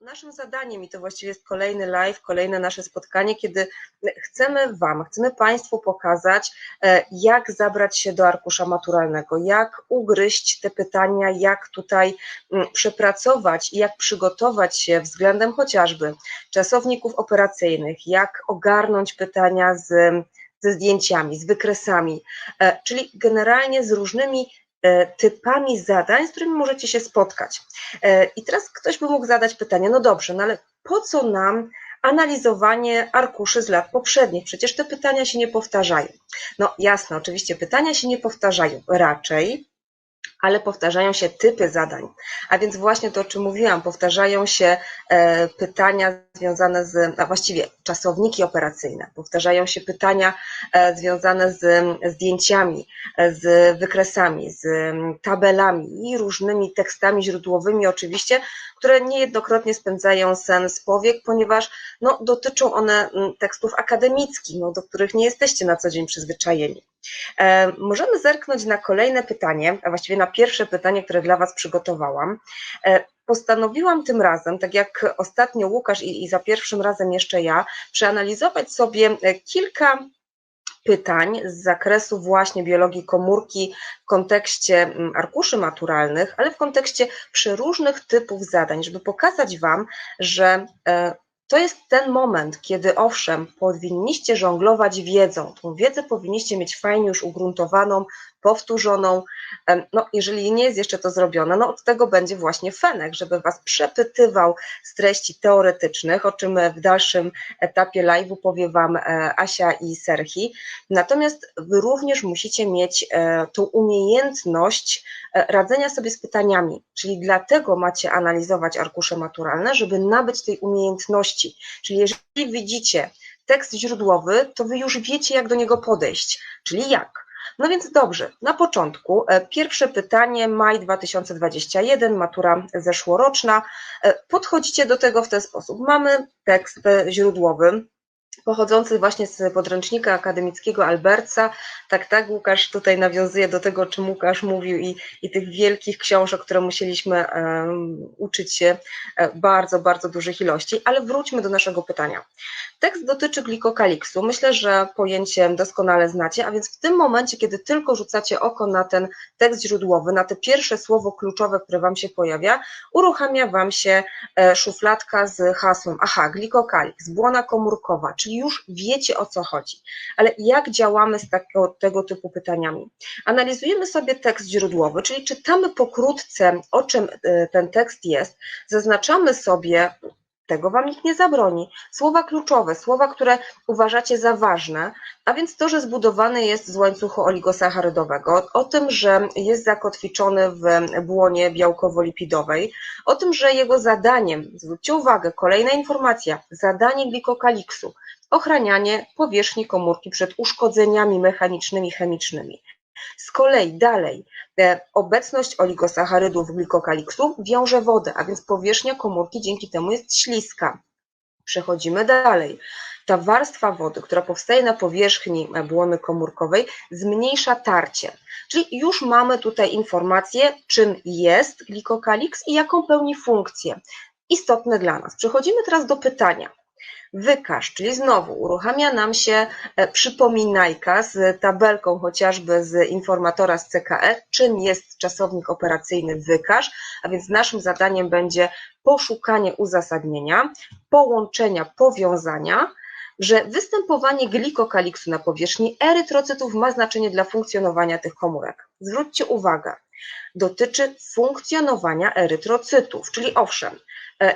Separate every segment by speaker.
Speaker 1: naszym zadaniem, i to właściwie jest kolejny live, kolejne nasze spotkanie, kiedy chcemy Wam, chcemy Państwu pokazać, e, jak zabrać się do arkusza maturalnego, jak ugryźć te pytania, jak tutaj mm, przepracować i jak przygotować się względem chociażby czasowników operacyjnych, jak ogarnąć pytania z ze zdjęciami, z wykresami, e, czyli generalnie z różnymi typami zadań, z którymi możecie się spotkać. E, I teraz ktoś by mógł zadać pytanie, no dobrze, no ale po co nam analizowanie arkuszy z lat poprzednich? Przecież te pytania się nie powtarzają. No jasne, oczywiście pytania się nie powtarzają raczej, ale powtarzają się typy zadań. A więc właśnie to, o czym mówiłam, powtarzają się e, pytania związane z, a właściwie czasowniki operacyjne, powtarzają się pytania e, związane z zdjęciami, e, z wykresami, z tabelami i różnymi tekstami źródłowymi oczywiście, które niejednokrotnie spędzają sen z powiek, ponieważ no, dotyczą one tekstów akademickich, no, do których nie jesteście na co dzień przyzwyczajeni. E, możemy zerknąć na kolejne pytanie, a właściwie na pierwsze pytanie, które dla Was przygotowałam. E, postanowiłam tym razem, tak jak ostatnio Łukasz i, za pierwszym razem jeszcze ja, przeanalizować sobie e, kilka pytań z zakresu właśnie biologii komórki w kontekście mm, arkuszy maturalnych, ale w kontekście przeróżnych typów zadań, żeby pokazać Wam, że to jest ten moment, kiedy owszem, powinniście żonglować wiedzą. Tą wiedzę powinniście mieć fajnie już ugruntowaną, powtórzoną. No, jeżeli nie jest jeszcze to zrobione, no od tego będzie właśnie Fenek, żeby Was przepytywał z treści teoretycznych, o czym w dalszym etapie live'u powie Wam e, Asia i Serhi. Natomiast Wy również musicie mieć e, tą umiejętność e, radzenia sobie z pytaniami, czyli dlatego macie analizować arkusze maturalne, żeby nabyć tej umiejętności. Czyli jeżeli widzicie tekst źródłowy, to Wy już wiecie, jak do niego podejść, czyli jak no więc dobrze, na początku e, pierwsze pytanie, maj 2021, matura zeszłoroczna. E, podchodzicie do tego w ten sposób. Mamy tekst e, źródłowy, pochodzący właśnie z podręcznika akademickiego Alberca. Tak, tak, Łukasz tutaj nawiązuje do tego, o czym Łukasz mówił i, i tych wielkich książek, które musieliśmy um, uczyć się bardzo, bardzo dużych ilości, ale wróćmy do naszego pytania. Tekst dotyczy glikokaliksu. Myślę, że pojęcie doskonale znacie, a więc w tym momencie, kiedy tylko rzucacie oko na ten tekst źródłowy, na te pierwsze słowo kluczowe, które Wam się pojawia, uruchamia Wam się e, szufladka z hasłem, aha, glikokaliks, błona komórkowa, czyli już wiecie o co chodzi. Ale jak działamy z takiego, tego typu pytaniami? Analizujemy sobie tekst źródłowy, czyli czytamy pokrótce, o czym e, ten tekst jest, zaznaczamy sobie tego Wam nikt nie zabroni. Słowa kluczowe, słowa, które uważacie za ważne, a więc to, że zbudowany jest z łańcuchu oligosacharydowego, o tym, że jest zakotwiczony w błonie białkowo-lipidowej, o tym, że jego zadaniem, zwróćcie uwagę, kolejna informacja, zadanie glikokaliksu, ochranianie powierzchni komórki przed uszkodzeniami mechanicznymi, chemicznymi. Z kolei dalej e, obecność oligosacharydów glikokaliksu wiąże wodę, a więc powierzchnia komórki dzięki temu jest śliska. Przechodzimy dalej. Ta warstwa wody, która powstaje na powierzchni błony komórkowej, zmniejsza tarcie. Czyli już mamy tutaj informację, czym jest glikokaliks i jaką pełni funkcję. Istotne dla nas. Przechodzimy teraz do pytania. Wykaż, czyli znowu uruchamia nam się e, przypominajka z tabelką chociażby z informatora z CKE, czym jest czasownik operacyjny wykaż, a więc naszym zadaniem będzie poszukanie uzasadnienia, połączenia, powiązania, że występowanie glikokaliksu na powierzchni erytrocytów ma znaczenie dla funkcjonowania tych komórek. Zwróćcie uwagę, dotyczy funkcjonowania erytrocytów, czyli owszem,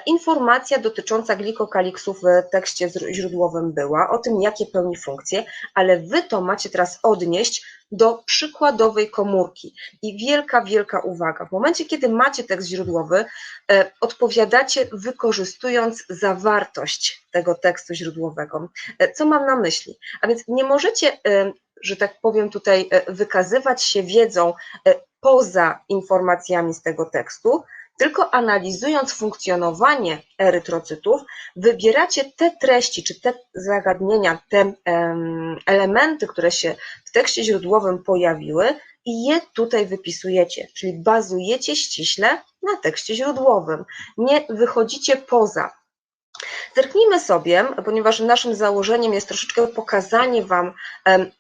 Speaker 1: informacja dotycząca glikokaliksów w tekście źródłowym była, o tym jakie pełni funkcje, ale Wy to macie teraz odnieść do przykładowej komórki. I wielka, wielka uwaga. W momencie, kiedy macie tekst źródłowy, e, odpowiadacie wykorzystując zawartość tego tekstu źródłowego. E, co mam na myśli? A więc nie możecie, że tak powiem tutaj, wykazywać się wiedzą poza informacjami z tego tekstu, tylko analizując funkcjonowanie erytrocytów, wybieracie te treści, czy te zagadnienia, te elementy, które się w tekście źródłowym pojawiły i je tutaj wypisujecie, czyli bazujecie ściśle na tekście źródłowym. Nie wychodzicie poza. Zerknijmy sobie, ponieważ naszym założeniem jest troszeczkę pokazanie Wam,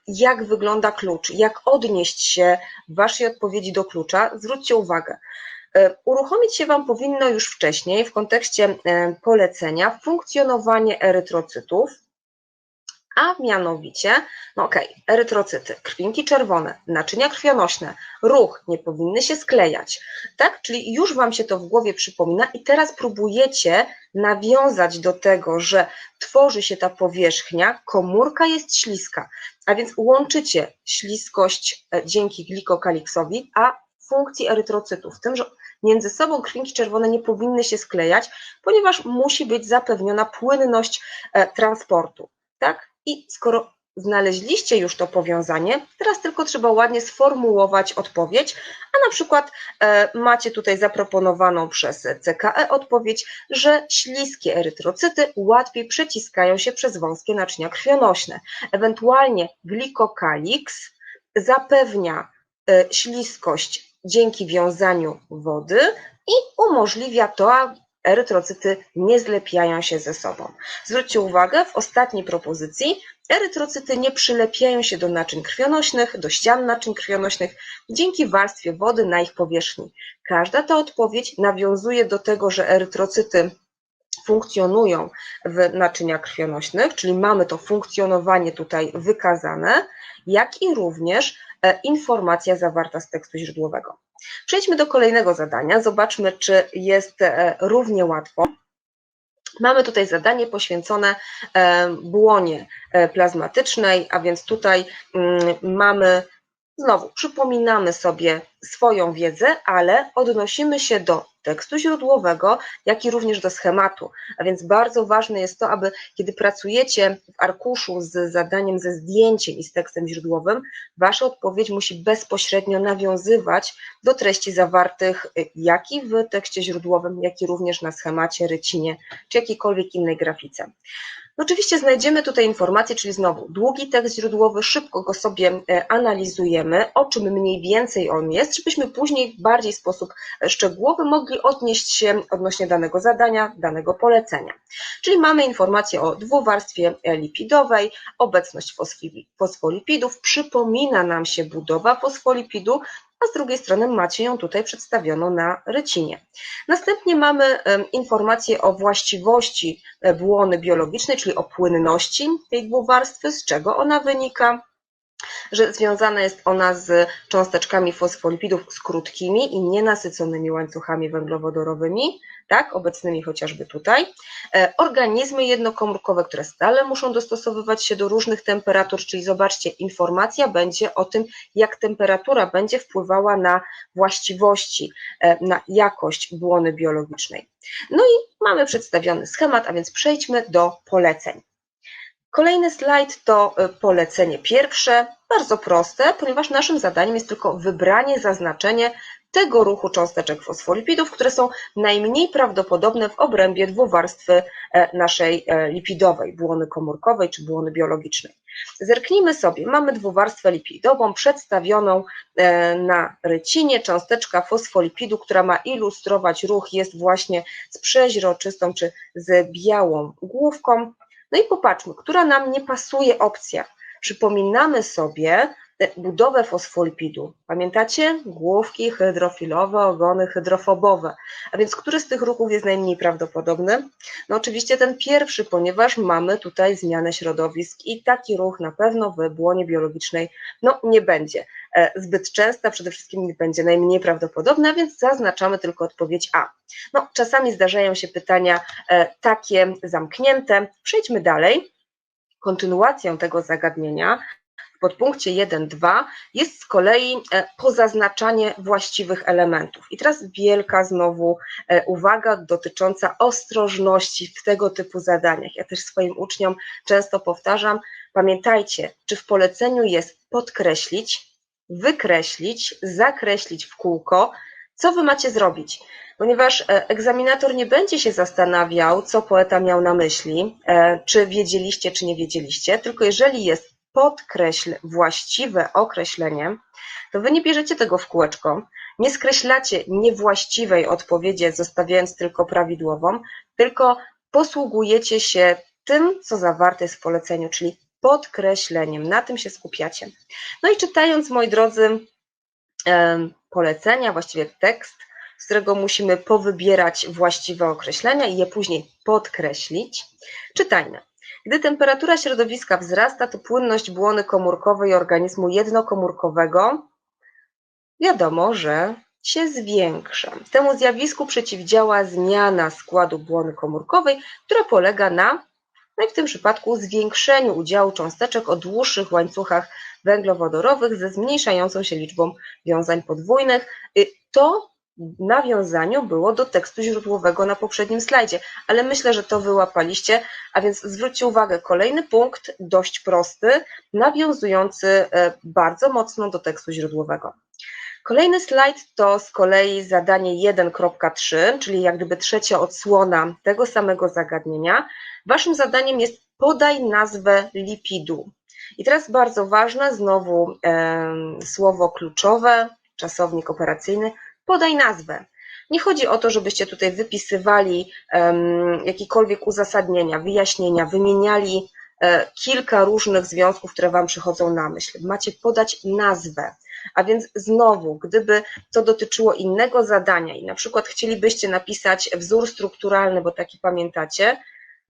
Speaker 1: jak wygląda klucz, jak odnieść się w Waszej odpowiedzi do klucza. Zwróćcie uwagę, uruchomić się Wam powinno już wcześniej w kontekście e, polecenia funkcjonowanie erytrocytów, a mianowicie, no okej, okay, erytrocyty, krwinki czerwone, naczynia krwionośne, ruch, nie powinny się sklejać, tak? Czyli już Wam się to w głowie przypomina i teraz próbujecie nawiązać do tego, że tworzy się ta powierzchnia, komórka jest śliska, a więc łączycie śliskość e, dzięki glikokaliksowi, a funkcji erytrocytów, tym, że między sobą krwinki czerwone nie powinny się sklejać, ponieważ musi być zapewniona płynność e, transportu. Tak? I skoro znaleźliście już to powiązanie, teraz tylko trzeba ładnie sformułować odpowiedź, a na przykład e, macie tutaj zaproponowaną przez CKE odpowiedź, że śliskie erytrocyty łatwiej przeciskają się przez wąskie naczynia krwionośne. Ewentualnie glikokaliks zapewnia e, śliskość dzięki wiązaniu wody i umożliwia to, a erytrocyty nie zlepiają się ze sobą. Zwróćcie uwagę, w ostatniej propozycji erytrocyty nie przylepiają się do naczyń krwionośnych, do ścian naczyń krwionośnych dzięki warstwie wody na ich powierzchni. Każda ta odpowiedź nawiązuje do tego, że erytrocyty funkcjonują w naczyniach krwionośnych, czyli mamy to funkcjonowanie tutaj wykazane, jak i również informacja zawarta z tekstu źródłowego. Przejdźmy do kolejnego zadania, zobaczmy, czy jest e, równie łatwo. Mamy tutaj zadanie poświęcone e, błonie plazmatycznej, a więc tutaj mm, mamy Znowu przypominamy sobie swoją wiedzę, ale odnosimy się do tekstu źródłowego, jak i również do schematu. A więc bardzo ważne jest to, aby kiedy pracujecie w arkuszu z zadaniem ze zdjęciem i z tekstem źródłowym, wasza odpowiedź musi bezpośrednio nawiązywać do treści zawartych jak i w tekście źródłowym, jak i również na schemacie, rycinie czy jakiejkolwiek innej grafice. No oczywiście znajdziemy tutaj informacje, czyli znowu długi tekst źródłowy, szybko go sobie e, analizujemy, o czym mniej więcej on jest, żebyśmy później w bardziej sposób e, szczegółowy mogli odnieść się odnośnie danego zadania, danego polecenia. Czyli mamy informację o dwuwarstwie e, lipidowej, obecność fosfolipidów, przypomina nam się budowa fosfolipidu, a z drugiej strony macie ją tutaj przedstawioną na rycinie. Następnie mamy informację o właściwości e, błony biologicznej, czyli o płynności tej dwuwarstwy, z czego ona wynika, że związana jest ona z cząsteczkami fosfolipidów z krótkimi i nienasyconymi łańcuchami węglowodorowymi, tak, obecnymi chociażby tutaj. E, organizmy jednokomórkowe, które stale muszą dostosowywać się do różnych temperatur, czyli zobaczcie, informacja będzie o tym, jak temperatura będzie wpływała na właściwości, e, na jakość błony biologicznej. No i mamy przedstawiony schemat, a więc przejdźmy do poleceń. Kolejny slajd to e, polecenie pierwsze, bardzo proste, ponieważ naszym zadaniem jest tylko wybranie, zaznaczenie tego ruchu cząsteczek fosfolipidów, które są najmniej prawdopodobne w obrębie dwuwarstwy e, naszej e, lipidowej, błony komórkowej czy błony biologicznej. Zerknijmy sobie, mamy dwuwarstwę lipidową przedstawioną na rycinie, cząsteczka fosfolipidu, która ma ilustrować ruch, jest właśnie z przeźroczystą czy z białą główką. No i popatrzmy, która nam nie pasuje opcja. Przypominamy sobie budowę fosfolipidu. Pamiętacie? Główki hydrofilowe, ogony hydrofobowe. A więc który z tych ruchów jest najmniej prawdopodobny? No oczywiście ten pierwszy, ponieważ mamy tutaj zmianę środowisk i taki ruch na pewno w błonie biologicznej no, nie będzie zbyt często, przede wszystkim będzie najmniej prawdopodobny, a więc zaznaczamy tylko odpowiedź A. No, czasami zdarzają się pytania e, takie zamknięte. Przejdźmy dalej. Kontynuacją tego zagadnienia w podpunkcie 1.2 jest z kolei e, pozaznaczanie właściwych elementów. I teraz wielka znowu e, uwaga dotycząca ostrożności w tego typu zadaniach. Ja też swoim uczniom często powtarzam, pamiętajcie, czy w poleceniu jest podkreślić, wykreślić, zakreślić w kółko, co wy macie zrobić? Ponieważ e, egzaminator nie będzie się zastanawiał, co poeta miał na myśli, czy wiedzieliście, czy nie wiedzieliście, tylko jeżeli jest podkreśl właściwe określenie, to wy nie bierzecie tego w kółeczko nie skreślacie niewłaściwej odpowiedzi, zostawiając tylko prawidłową, tylko posługujecie się tym, co zawarte jest w poleceniu, czyli podkreśleniem. Na tym się skupiacie. No i czytając, moi drodzy, polecenia, właściwie tekst, z którego musimy powybierać właściwe określenia i je później podkreślić, czytajmy. Gdy temperatura środowiska wzrasta, to płynność błony komórkowej organizmu jednokomórkowego wiadomo, że się zwiększa. Temu zjawisku przeciwdziała zmiana składu błony komórkowej, która polega na, no i w tym przypadku, zwiększeniu udziału cząsteczek o dłuższych łańcuchach węglowodorowych ze zmniejszającą się liczbą wiązań podwójnych. Y, to nawiązaniu było do tekstu źródłowego na poprzednim slajdzie, ale myślę, że to wyłapaliście, a więc zwróćcie uwagę, kolejny punkt, dość prosty, nawiązujący e, bardzo mocno do tekstu źródłowego. Kolejny slajd to z kolei zadanie 1.3, czyli jak gdyby trzecia odsłona tego samego zagadnienia. Waszym zadaniem jest podaj nazwę lipidu. I teraz bardzo ważne, znowu e, słowo kluczowe, czasownik operacyjny, podaj nazwę. Nie chodzi o to, żebyście tutaj wypisywali um, jakiekolwiek uzasadnienia, wyjaśnienia, wymieniali e, kilka różnych związków, które Wam przychodzą na myśl. Macie podać nazwę. A więc znowu, gdyby to dotyczyło innego zadania i na przykład chcielibyście napisać wzór strukturalny, bo taki pamiętacie,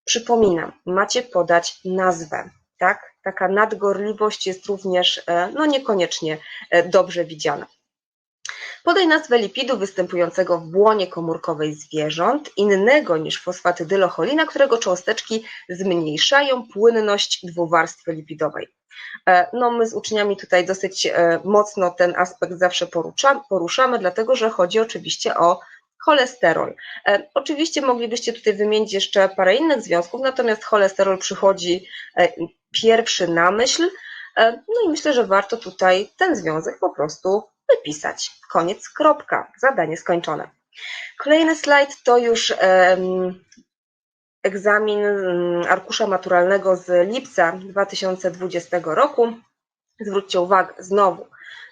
Speaker 1: przypominam, macie podać nazwę. Tak? Taka nadgorliwość jest również e, no, niekoniecznie e, dobrze widziana. Podaj nazwę lipidu występującego w błonie komórkowej zwierząt, innego niż fosfatydylocholina, którego cząsteczki zmniejszają płynność dwuwarstwy lipidowej. E, no, my z uczniami tutaj dosyć e, mocno ten aspekt zawsze poruszamy, dlatego że chodzi oczywiście o cholesterol. E, oczywiście moglibyście tutaj wymienić jeszcze parę innych związków, natomiast cholesterol przychodzi pierwszy na myśl. No i myślę, że warto tutaj ten związek po prostu wypisać. Koniec, kropka. Zadanie skończone. Kolejny slajd to już egzamin mm, arkusza maturalnego z lipca 2020 roku. Zwróćcie uwagę, znowu,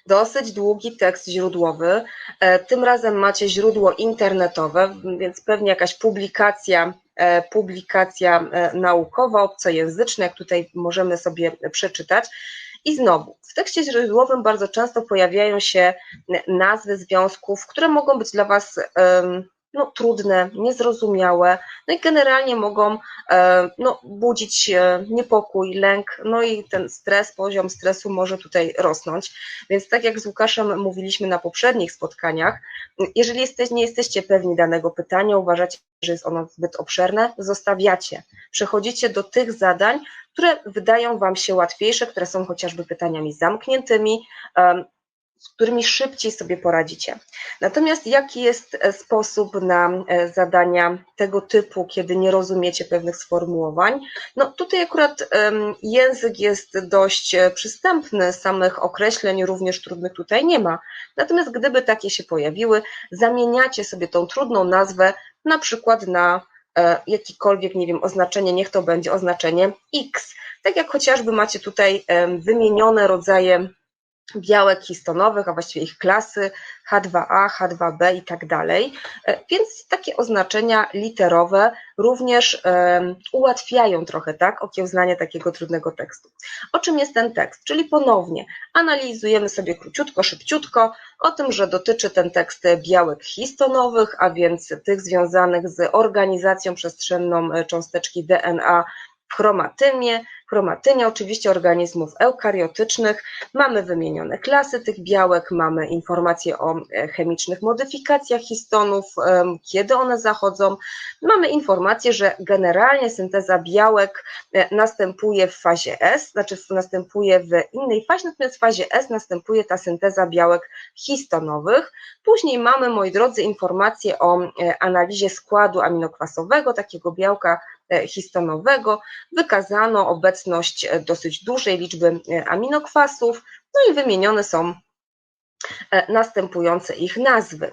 Speaker 1: dosyć długi tekst źródłowy. E, tym razem macie źródło internetowe, więc pewnie jakaś publikacja, e, publikacja e, naukowa, obcojęzyczna, jak tutaj możemy sobie przeczytać. I znowu, w tekście źródłowym bardzo często pojawiają się nazwy związków, które mogą być dla Was no, trudne, niezrozumiałe, no i generalnie mogą e, no, budzić niepokój, lęk, no i ten stres, poziom stresu może tutaj rosnąć. Więc tak jak z Łukaszem mówiliśmy na poprzednich spotkaniach, jeżeli jesteś, nie jesteście pewni danego pytania, uważacie, że jest ono zbyt obszerne, zostawiacie. Przechodzicie do tych zadań, które wydają Wam się łatwiejsze, które są chociażby pytaniami zamkniętymi, z którymi szybciej sobie poradzicie. Natomiast jaki jest e, sposób na e, zadania tego typu, kiedy nie rozumiecie pewnych sformułowań? No tutaj akurat język jest dość e, przystępny, samych określeń również trudnych tutaj nie ma. Natomiast gdyby takie się pojawiły, zamieniacie sobie tą trudną nazwę na przykład na jakikolwiek, nie wiem, oznaczenie, niech to będzie oznaczenie X. Tak jak chociażby macie tutaj wymienione rodzaje białek histonowych, a właściwie ich klasy H2A, H2B i tak dalej. E, więc takie oznaczenia literowe również um, ułatwiają trochę tak, okiełznanie takiego trudnego tekstu. O czym jest ten tekst? Czyli ponownie analizujemy sobie króciutko, szybciutko o tym, że dotyczy ten tekst białek histonowych, a więc tych związanych z organizacją przestrzenną e, cząsteczki DNA w chromatymie, chromatynie, oczywiście organizmów eukariotycznych. Mamy wymienione klasy tych białek, mamy informacje o e, chemicznych modyfikacjach histonów, kiedy one zachodzą. Mamy informację, że generalnie synteza białek e, następuje w fazie S, znaczy następuje w innej fazie, natomiast w fazie S następuje ta synteza białek histonowych. Później mamy, moi drodzy, informacje o e, analizie składu aminokwasowego takiego białka histonowego. Wykazano obecność dosyć dużej liczby aminokwasów, no i wymienione są e, następujące ich nazwy.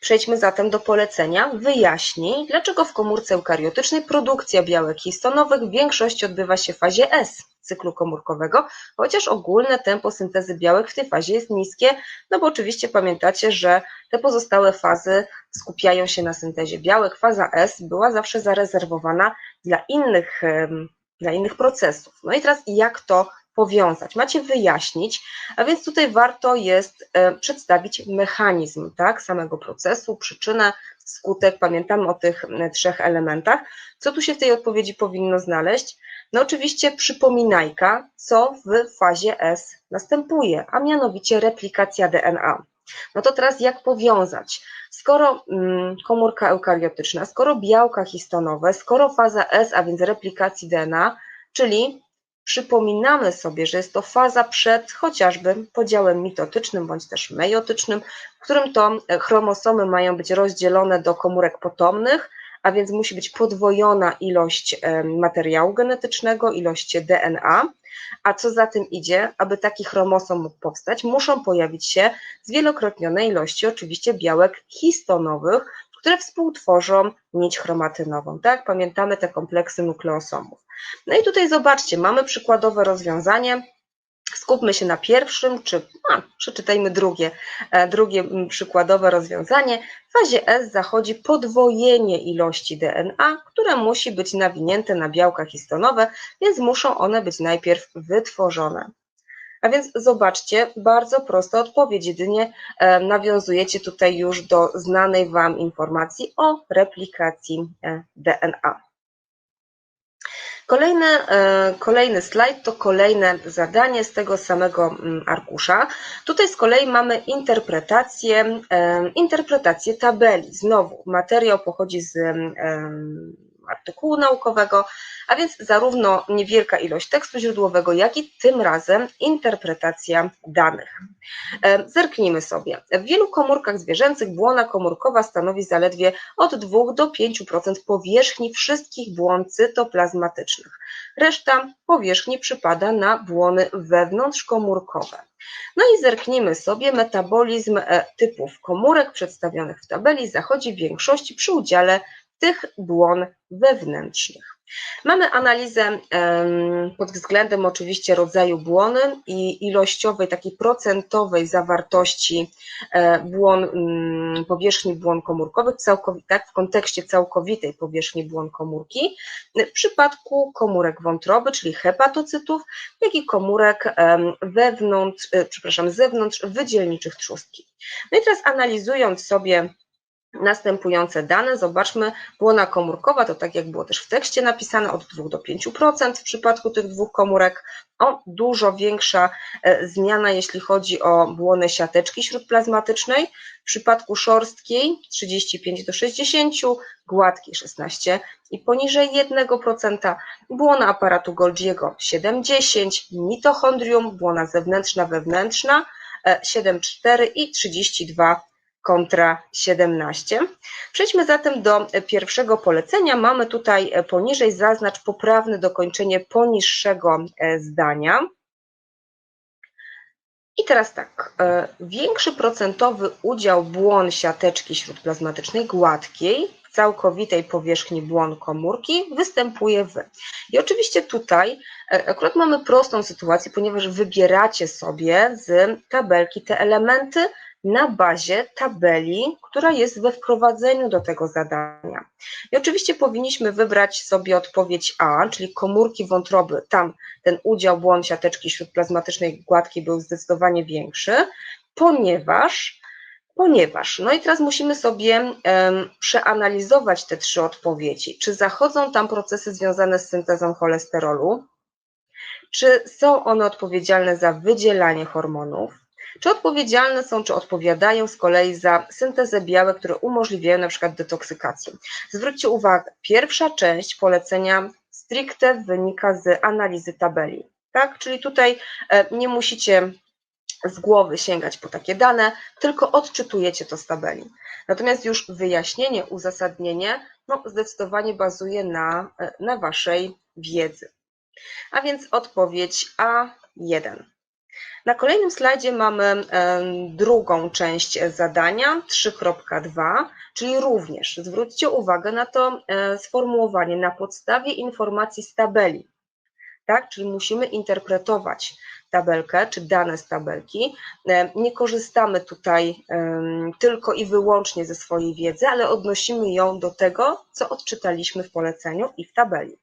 Speaker 1: Przejdźmy zatem do polecenia wyjaśnij, dlaczego w komórce eukariotycznej produkcja białek histonowych w większości odbywa się w fazie S cyklu komórkowego, chociaż ogólne tempo syntezy białek w tej fazie jest niskie, no bo oczywiście pamiętacie, że te pozostałe fazy skupiają się na syntezie białek. Faza S była zawsze zarezerwowana dla innych, dla innych procesów. No i teraz jak to powiązać, macie wyjaśnić, a więc tutaj warto jest e, przedstawić mechanizm tak, samego procesu, przyczynę, skutek, pamiętamy o tych trzech elementach. Co tu się w tej odpowiedzi powinno znaleźć? No oczywiście przypominajka, co w fazie S następuje, a mianowicie replikacja DNA. No to teraz jak powiązać? Skoro mm, komórka eukariotyczna, skoro białka histonowe, skoro faza S, a więc replikacji DNA, czyli przypominamy sobie, że jest to faza przed chociażby podziałem mitotycznym bądź też mejotycznym, w którym to e, chromosomy mają być rozdzielone do komórek potomnych, a więc musi być podwojona ilość materiału genetycznego, ilość DNA, a co za tym idzie, aby taki chromosom mógł powstać, muszą pojawić się zwielokrotnione ilości oczywiście białek histonowych, które współtworzą nić chromatynową. Tak, pamiętamy te kompleksy nukleosomów. No i tutaj zobaczcie, mamy przykładowe rozwiązanie. Skupmy się na pierwszym, czy a, przeczytajmy drugie, e, drugie przykładowe rozwiązanie. W fazie S zachodzi podwojenie ilości DNA, które musi być nawinięte na białka histonowe, więc muszą one być najpierw wytworzone. A więc zobaczcie, bardzo prosta odpowiedź, jedynie e, nawiązujecie tutaj już do znanej Wam informacji o replikacji e, DNA. Kolejny, e, kolejny slajd to kolejne zadanie z tego samego mm, arkusza. Tutaj z kolei mamy interpretację, interpretację tabeli. Znowu materiał pochodzi z artykułu naukowego, a więc zarówno niewielka ilość tekstu źródłowego, jak i tym razem interpretacja danych. E, zerknijmy sobie. W wielu komórkach zwierzęcych błona komórkowa stanowi zaledwie od 2 do 5% powierzchni wszystkich błon cytoplazmatycznych. Reszta powierzchni przypada na błony wewnątrzkomórkowe. No i zerknijmy sobie, metabolizm e, typów komórek przedstawionych w tabeli zachodzi w większości przy udziale tych błon wewnętrznych. Mamy analizę pod względem oczywiście rodzaju błony i ilościowej, takiej procentowej zawartości e, błon, mm, powierzchni błon komórkowych, tak, w kontekście całkowitej powierzchni błon komórki, w przypadku komórek wątroby, czyli hepatocytów, jak i komórek wewnątrz, e, przepraszam, zewnątrz wydzielniczych trzustki. No i teraz analizując sobie następujące dane. Zobaczmy, błona komórkowa, to tak jak było też w tekście napisane, od 2 do 5% w przypadku tych dwóch komórek. O, dużo większa e, zmiana, jeśli chodzi o błonę siateczki śródplazmatycznej. W przypadku szorstkiej 35 do 60, gładkiej 16 i poniżej 1%, błona aparatu Golgiego 7-10, mitochondrium, błona zewnętrzna, wewnętrzna 7,4 e, i 32 kontra 17. Przejdźmy zatem do pierwszego polecenia. Mamy tutaj poniżej zaznacz poprawne dokończenie poniższego e, zdania. I teraz tak, e, większy procentowy udział błon siateczki śródplazmatycznej gładkiej w całkowitej powierzchni błon komórki występuje w. I oczywiście tutaj e, akurat mamy prostą sytuację, ponieważ wybieracie sobie z tabelki te elementy, na bazie tabeli, która jest we wprowadzeniu do tego zadania. I oczywiście powinniśmy wybrać sobie odpowiedź A, czyli komórki wątroby. Tam ten udział błon siateczki śródplazmatycznej gładkiej był zdecydowanie większy, ponieważ Ponieważ, no i teraz musimy sobie um, przeanalizować te trzy odpowiedzi. Czy zachodzą tam procesy związane z syntezą cholesterolu? Czy są one odpowiedzialne za wydzielanie hormonów? Czy odpowiedzialne są, czy odpowiadają z kolei za syntezę białek, które umożliwiają na przykład detoksykację. Zwróćcie uwagę, pierwsza część polecenia stricte wynika z analizy tabeli, tak? Czyli tutaj e, nie musicie z głowy sięgać po takie dane, tylko odczytujecie to z tabeli. Natomiast już wyjaśnienie, uzasadnienie, no zdecydowanie bazuje na, e, na Waszej wiedzy. A więc odpowiedź A1. Na kolejnym slajdzie mamy drugą część zadania 3.2, czyli również zwróćcie uwagę na to e, sformułowanie na podstawie informacji z tabeli. Tak, czyli musimy interpretować tabelkę czy dane z tabelki. E, nie korzystamy tutaj tylko i wyłącznie ze swojej wiedzy, ale odnosimy ją do tego, co odczytaliśmy w poleceniu i w tabeli.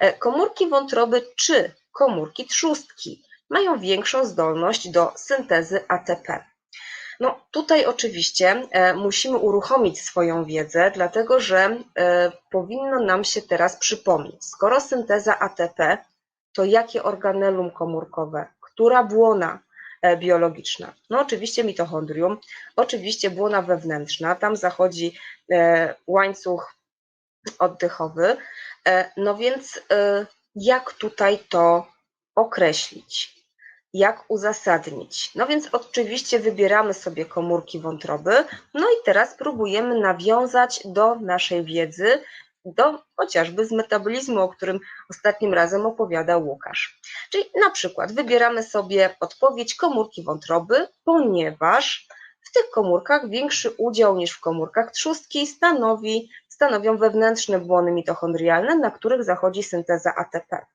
Speaker 1: E, komórki wątroby czy komórki trzustki mają większą zdolność do syntezy ATP. No tutaj oczywiście e, musimy uruchomić swoją wiedzę, dlatego że e, powinno nam się teraz przypomnieć, skoro synteza ATP, to jakie organelum komórkowe, która błona e, biologiczna? No oczywiście mitochondrium, oczywiście błona wewnętrzna, tam zachodzi łańcuch oddechowy, no więc jak tutaj to określić? Jak uzasadnić. No więc oczywiście wybieramy sobie komórki wątroby, no i teraz próbujemy nawiązać do naszej wiedzy, do chociażby z metabolizmu, o którym ostatnim razem opowiadał Łukasz. Czyli na przykład wybieramy sobie odpowiedź komórki wątroby, ponieważ w tych komórkach większy udział niż w komórkach trzustki stanowi, stanowią wewnętrzne błony mitochondrialne, na których zachodzi synteza ATP.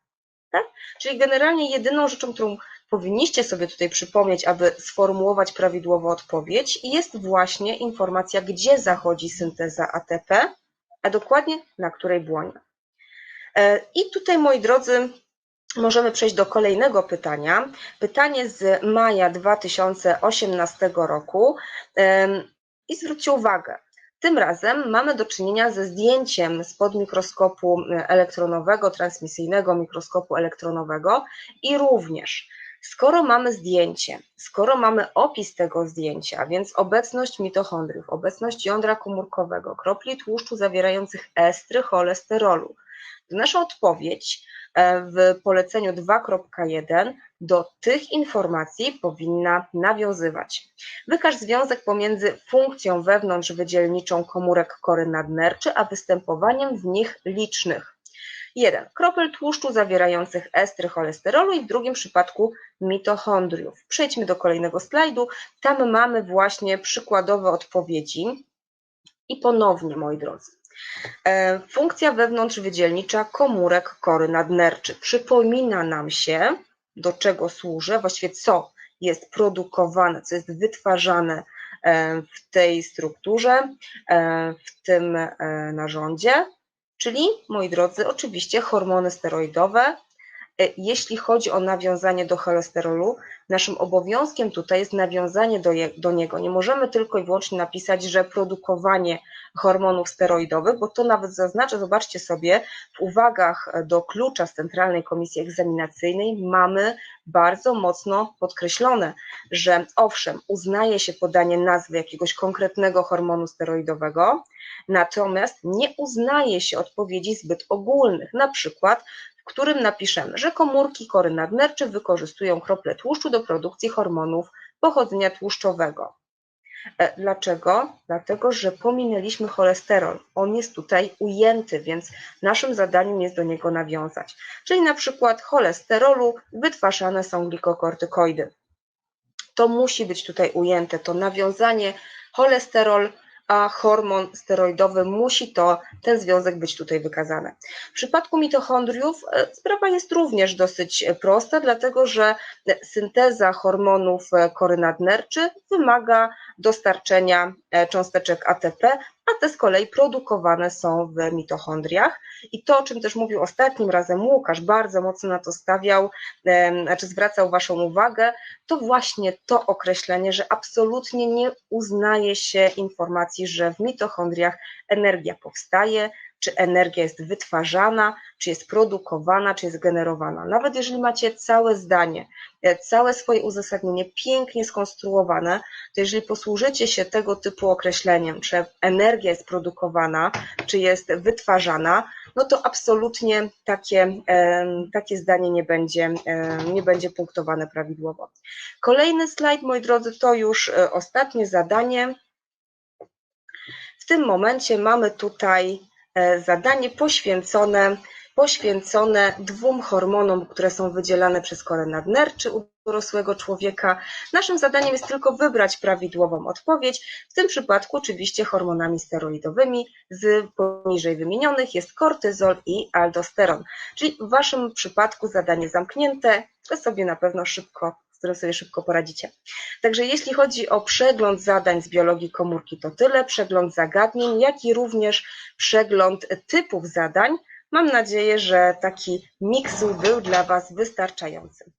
Speaker 1: Tak? Czyli generalnie jedyną rzeczą, którą powinniście sobie tutaj przypomnieć, aby sformułować prawidłową odpowiedź, jest właśnie informacja, gdzie zachodzi synteza ATP, a dokładnie na której błonie. E, I tutaj, moi drodzy, możemy przejść do kolejnego pytania. Pytanie z maja 2018 roku. I zwróćcie uwagę, tym razem mamy do czynienia ze zdjęciem spod mikroskopu elektronowego, transmisyjnego mikroskopu elektronowego i również Skoro mamy zdjęcie, skoro mamy opis tego zdjęcia, więc obecność mitochondriów, obecność jądra komórkowego, kropli tłuszczu zawierających estry cholesterolu, to nasza odpowiedź e, w poleceniu 2.1 do tych informacji powinna nawiązywać. Wykaż związek pomiędzy funkcją wewnątrzwydzielniczą komórek kory nadnerczy, a występowaniem w nich licznych 1. Kropel tłuszczu zawierających estry cholesterolu i w drugim przypadku mitochondriów. Przejdźmy do kolejnego slajdu. Tam mamy właśnie przykładowe odpowiedzi. I ponownie, moi drodzy, e, funkcja wewnątrzwydzielnicza komórek kory nadnerczy. Przypomina nam się, do czego służy, właściwie co jest produkowane, co jest wytwarzane e, w tej strukturze, e, w tym narządzie, Czyli, moi drodzy, oczywiście hormony steroidowe. E, jeśli chodzi o nawiązanie do cholesterolu, naszym obowiązkiem tutaj jest nawiązanie do, je, do niego. Nie możemy tylko i wyłącznie napisać, że produkowanie hormonów steroidowych, bo to nawet zaznaczę, zobaczcie sobie, w uwagach do klucza z Centralnej Komisji Egzaminacyjnej mamy bardzo mocno podkreślone, że owszem, uznaje się podanie nazwy jakiegoś konkretnego hormonu steroidowego, natomiast nie uznaje się odpowiedzi zbyt ogólnych, na przykład w którym napiszemy, że komórki kory nadnerczy wykorzystują krople tłuszczu do produkcji hormonów pochodzenia tłuszczowego. E, dlaczego? Dlatego, że pominęliśmy cholesterol. On jest tutaj ujęty, więc naszym zadaniem jest do niego nawiązać. Czyli na przykład cholesterolu wytwarzane są glikokortykoidy. To musi być tutaj ujęte, to nawiązanie cholesterol a hormon steroidowy musi to, ten związek być tutaj wykazany. W przypadku mitochondriów e, sprawa jest również dosyć e, prosta, dlatego że synteza hormonów e, kory nadnerczy wymaga dostarczenia cząsteczek ATP, a te z kolei produkowane są w mitochondriach. I to, o czym też mówił ostatnim razem Łukasz, bardzo mocno na to stawiał, znaczy zwracał Waszą uwagę, to właśnie to określenie, że absolutnie nie uznaje się informacji, że w mitochondriach energia powstaje, czy energia jest wytwarzana, czy jest produkowana, czy jest generowana. Nawet jeżeli macie całe zdanie, e, całe swoje uzasadnienie pięknie skonstruowane, to jeżeli posłużycie się tego typu określeniem, czy energia jest produkowana, czy jest wytwarzana, no to absolutnie takie, takie zdanie nie będzie, nie będzie punktowane prawidłowo. Kolejny slajd, moi drodzy, to już e, ostatnie zadanie. W tym momencie mamy tutaj E, zadanie poświęcone poświęcone dwóm hormonom, które są wydzielane przez korę nadnerczy u dorosłego człowieka. Naszym zadaniem jest tylko wybrać prawidłową odpowiedź, w tym przypadku oczywiście hormonami steroidowymi z poniżej wymienionych jest kortyzol i aldosteron. Czyli w Waszym przypadku zadanie zamknięte, to sobie na pewno szybko z którym sobie szybko poradzicie. Także jeśli chodzi o przegląd zadań z biologii komórki, to tyle, przegląd zagadnień, jak i również przegląd typów zadań. Mam nadzieję, że taki miks był dla Was wystarczający.